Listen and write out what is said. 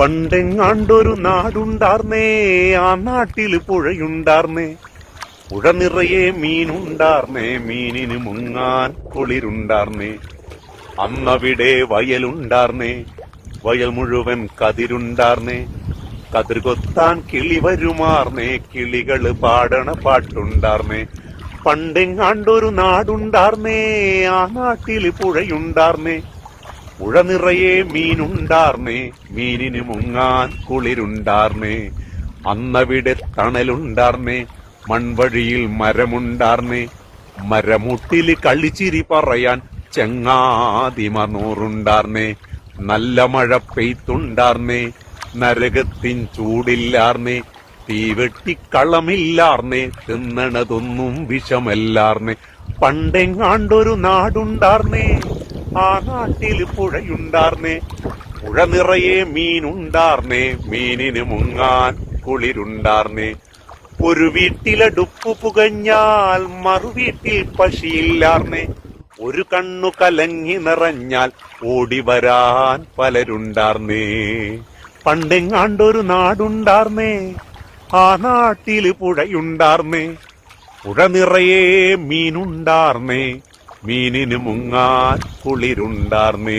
പണ്ടെങ്ങാണ്ടൊരു നാടുണ്ടാർന്നേ ആ നാട്ടിൽ പുഴയുണ്ടാർന്നേ. പുഴ നിറയെ മീനുണ്ടാർന്നേ മീനിന് മുങ്ങാൻ കുളിരുണ്ടാർന്നേ. അന്നവിടെ വയലുണ്ടാർന്നേ വയൽ മുഴുവൻ കതിരുണ്ടാർന്നേ. കതിർ കൊത്താൻ കിളി വരുമാർന്നേ കിളികൾ പാടണ പാട്ടുണ്ടാർന്നേ. പണ്ടെങ്ങാണ്ടൊരു നാടുണ്ടാർന്നേ ആ നാട്ടിൽ പുഴയുണ്ടാർന്നേ. പുഴ നിറയെ മീനുണ്ടാർന്നേ മീനിന് മുങ്ങാൻ കുളിരുണ്ടാർന്നേ. അന്നവിടെ തണലുണ്ടാർന്നേ മൺവഴിയിൽ മരമുണ്ടാർന്നേ. മരമുട്ടിൽ കളിച്ചിരി പറയാൻ ചെങ്ങാതിമ നൂറുണ്ടാർന്നേ നല്ല മഴ പെയ്ത്തുണ്ടാർന്നേ നരകത്തിൻ ചൂടില്ലാർന്നേ. തീവെട്ടിക്കളമില്ലാർന്നേ തിന്നണതൊന്നും വിഷമല്ലാർന്നേ. പണ്ടെങ്ങാണ്ടൊരു നാടുണ്ടാർന്നേ. ആ നാട്ടിൽ പുഴയുണ്ടാർന്നേ. പുഴ നിറയെ മീനുണ്ടാർന്നേ. മീനിന് മുങ്ങാൻ കുളിരുണ്ടാർന്നേ. ഒരു വീട്ടിലടുപ്പു പുകഞ്ഞാൽ മറുവീട്ടിൽ പശിയില്ലാർന്നേ ഒരു കണ്ണു കലങ്ങി നിറഞ്ഞാൽ ഓടി വരാൻ പലരുണ്ടാർന്നേ. പണ്ടെങ്ങാണ്ടൊരു നാടുണ്ടാർന്നേ. ആ നാട്ടിൽ പുഴയുണ്ടാർന്നേ. പുഴ നിറയെ മീനുണ്ടാർന്നേ. മീനിന് മുങ്ങാൻ കുളിരുണ്ടാർന്നേ.